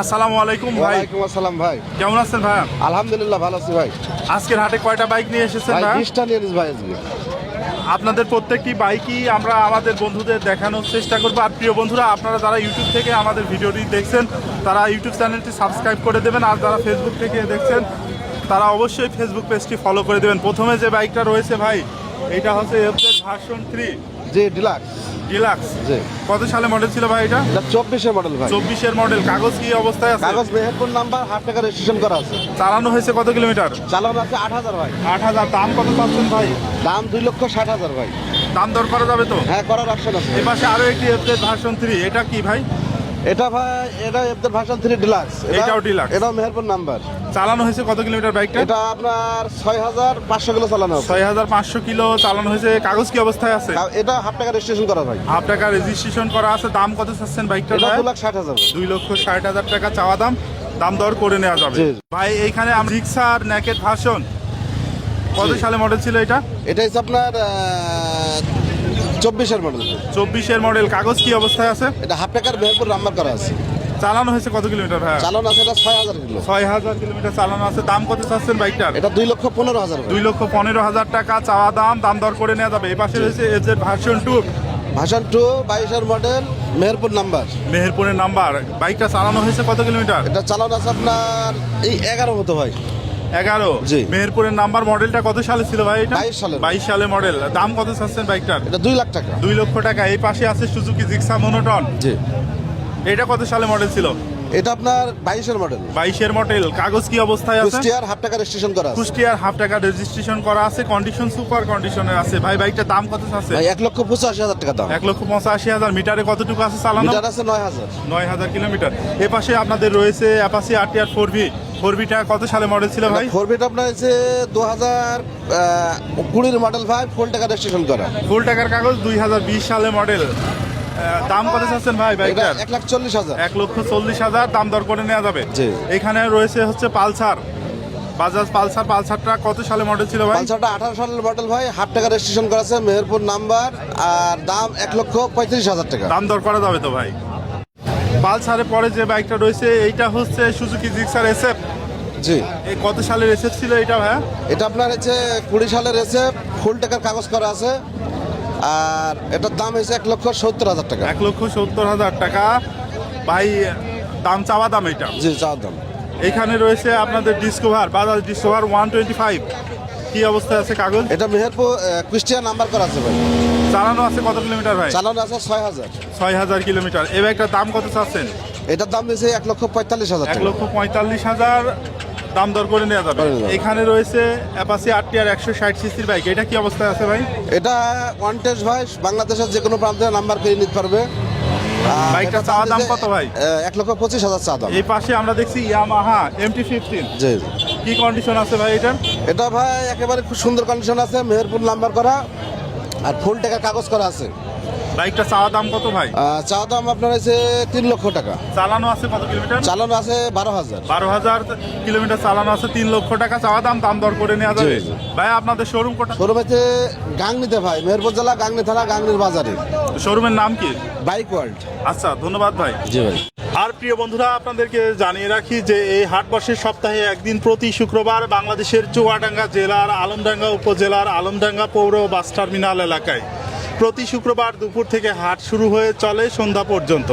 আসসালামু আলাইকুম ভাই। ওয়ালাইকুম আসসালাম ভাই। কেমন আছেন ভাই? আলহামদুলিল্লাহ ভালো আছি ভাই। আজকের হাটে কয়টা বাইক নিয়ে এসেছেন ভাই ভাই? বিশটা নিয়ে নিস ভাই আজকে। আপনাদের প্রত্যেকটি বাইকই আমরা আমাদের বন্ধুদের দেখানোর চেষ্টা করব। আর প্রিয় বন্ধুরা আপনারা যারা ইউটিউব থেকে আমাদের ভিডিওটি দেখছেন তারা ইউটিউব চ্যানেলটি সাবস্ক্রাইব করে দেবেন। আর যারা ফেসবুক থেকে দেখছেন তারা অবশ্যই ফেসবুক পেজটি ফলো করে দেবেন। প্রথমে যে বাইকটা রয়েছে ভাই এটা হচ্ছে FZ version three G deluxe deluxe G. কত সালে মডেল ছিল ভাই এটা? এটা চব্বিশের মডেল ভাই। চব্বিশের মডেল কাগজ কি অবস্থায় আছে? কাগজ মেহেরপুর নাম্বার হাফ টাকা রেজিস্ট্রেশন করা আছে। চালানো হয়েছে কত কিলোমিটার? চালানো আছে আট হাজার ভাই। আট হাজার। দাম কত পাচ্ছেন ভাই? দাম দুই লক্ষ ষাট হাজার ভাই। দাম দর করা যাবে তো? হ্যাঁ করার অপশন আছে। এ পাশে আরও একটি হচ্ছে ভার্সন থ্রি এটা কি ভাই? এটা ভাই এটা এফদের ভার্সন থ্রি ডিলাক্স। এটাও deluxe। এটাও মেহেরপুর নাম্বার। চালানো হয়েছে কত কিলোমিটার বাইকটা? এটা আপনার ছয় হাজার পাঁচশো কিলো চালানো আছে। ছয় হাজার পাঁচশো কিলো চালানো হয়েছে। কাগজ কি অবস্থায় আছে? এটা হাফ টাকা রেজিস্ট্রেশন করা ভাই। হাফ টাকা রেজিস্ট্রেশন করা আছে। দাম কত চাচ্ছেন বাইকটা এটা দু লাখ ষাট হাজার। ভাই। দুই লক্ষ ষাট হাজার টাকা চাওয়া দাম। দাম দর করে নেওয়া যাবে। ভাই এইখানে রিক্সার ন্যাকেট ভার্সন। কত সালে মডেল ছিল এটা? এটা হচ্ছে আপনার চব্বিশের মডেল চব্বিশের মডেল কাগজ কি অবস্থায় আছে? এটা হাফ টাকার মেহেরপুর নাম্বার করা আছে। চালানো হয়েছে কত কিলোমিটার ভাই চালানো আছে এটা ছয় হাজার কিলো। ছয় হাজার কিলোমিটার চালানো আছে। দাম কত চাচ্ছেন বাইকটার? এটা দুই লক্ষ পনেরো হাজার দুই লক্ষ পনেরো হাজার টাকা চাওয়া দাম দাম দর করে নেওয়া যাবে। এই পাশে রয়েছে AZ version two. Version two বাইশের মডেল মেহেরপুর নাম্বার। মেহেরপুরের নাম্বার। বাইকটা চালানো হয়েছে কত কিলোমিটার? এটা চালানো আছে আপনার এই এগারো মতো ভাই। এগারো। জি। মেহেরপুরের নাম্বার মডেলটা কত সালে ছিল ভাই এটা? 22 সালের। বাইশ সালে মডেল। দাম কত চাচ্ছেন বাইকটার? এটা দুই লাখ টাকা। দুই লক্ষ টাকা। এই পাশে আছে সুজুকি জিক্সা মনোটন। জি। এটা কত সালে মডেল ছিল? এটা আপনার বাইশের মডেল। বাইশের মডেল। কাগজ কি অবস্থায় আছে? কুষ্টিয়ার হাফ টাকা রেজিস্ট্রেশন করা আছে। কুষ্টিয়ার হাফ টাকা রেজিস্ট্রেশন করা আছে। কন্ডিশন সুপার কন্ডিশনের আছে। ভাই বাইকটার দাম কত আছে ভাই এক লক্ষ পঁচাশি হাজার টাকা দাম। এক লক্ষ পঁচাশি হাজার। মিটারে কতটুকু আছে চালানো? মিটার আছে নয় হাজার। নয় হাজার কিলোমিটার। এ পাশে আপনাদের রয়েছে Apache RTR four V four ভিটা কত সালে মডেল ছিল ভাই? ফোর বিট আপনার হচ্ছে দু হাজার কুড়ির মডেল ভাই ফুল টাকা রেজিস্ট্রেশন করা। ফুল টাকার কাগজ দুই হাজার বিশ সালে মডেল দাম কত চাচ্ছেন ভাই বাইকটার? এক লাখ চল্লিশ হাজার। এক লক্ষ চল্লিশ হাজার দাম দর করে নেওয়া যাবে। এখানে রয়েছে হচ্ছে পালসার। বাজাজ পালসার পালসারটা কত সালে মডেল ছিল ভাই? পাঁচশোটা আঠারো সালের মডেল ভাই হাফ টাকা রেজিস্ট্রেশন করা আছে মেহেরপুর নাম্বার আর দাম এক লক্ষ পঁয়ত্রিশ হাজার টাকা। দাম দর করা যাবে তো ভাই? পালসারের পরে যে বাইকটা রয়েছে এইটা হচ্ছে সুজুকি জিক্সার এসএফ জি। এই কত সালের এসএফ ছিল এটা ভাইয়া? এটা আপনার হচ্ছে কুড়ি সালের এসে ফুল টাকার কাগজ করা আছে। আর এটার দাম হয়েছে এক লক্ষ সত্তর হাজার টাকা। এক লক্ষ সত্তর হাজার টাকা। ভাই দাম চাওয়া দাম এটা। জি চাওয়া দাম। এখানে রয়েছে আপনাদের Discover Bajaj Discover one twenty five কি অবস্থায় আছে কাগজ? এটা মেহেরপুর কুষ্টিয়া নাম্বার করা আছে ভাই। চালানো আছে কত কিলোমিটার ভাই? চালানো আছে ছয় হাজার। ছয় হাজার কিলোমিটার। এই বাইকটার দাম কত চাচ্ছেন? এটার দাম দিয়েছে এক লক্ষ পঁয়তাল্লিশ হাজার এক লক্ষ পঁয়তাল্লিশ হাজার দাম দর করে নেওয়া যাবে। এখানে রয়েছে অ্যাপাসি আর টি আর একশো ষাট সিসির বাইক। এটা কি অবস্থায় আছে ভাই? এটা ওয়ান টেস্ট ভাই বাংলাদেশের যে কোনো প্রান্তে নাম্বার পেয়ে নিতে পারবে। এটার চাওয়া দাম কত ভাই? এক লক্ষ পঁচিশ হাজার চা দাম। এই পাশে আমরা দেখছি ইয়ামাহা এমটি ফিফটিন জি। কি কন্ডিশন আছে ভাই এটার এটা ভাই একেবারে খুব সুন্দর কন্ডিশন আছে মেহেরপুর নাম্বার করা আর ফুল টাকার কাগজ করা আছে। বাইকটা চাওয়া দাম কত ভাই? আহ, চা দাম আপনার হয়েছে তিন লক্ষ টাকা। চালানো আছে কত কিলোমিটার চালানো আছে বারো হাজার। বারো হাজার কিলোমিটার চালানো আছে তিন লক্ষ টাকা চাওয়া দাম দাম দর করে নেওয়া যাবে। ভাই আপনাদের শোরুম কোটা? শোরুম হচ্ছে গাংনিতে ভাই মেহেরপুর জেলা গাংনি থানা গাংনির বাজারে। শোরুমের নাম কি? বাইক ওয়ার্ল্ড আচ্ছা ধন্যবাদ ভাই। জি ভাই। আর প্রিয় বন্ধুরা, আপনাদেরকে জানিয়ে রাখি যে এই হাটবর্ষের সপ্তাহে একদিন প্রতি শুক্রবার বাংলাদেশের চুয়াডাঙ্গা জেলার আলমডাঙ্গা উপজেলার আলমডাঙ্গা পৌর বাস টার্মিনাল এলাকায়। প্রতি শুক্রবার দুপুর থেকে হাট শুরু হয়ে চলে সন্ধ্যা পর্যন্ত।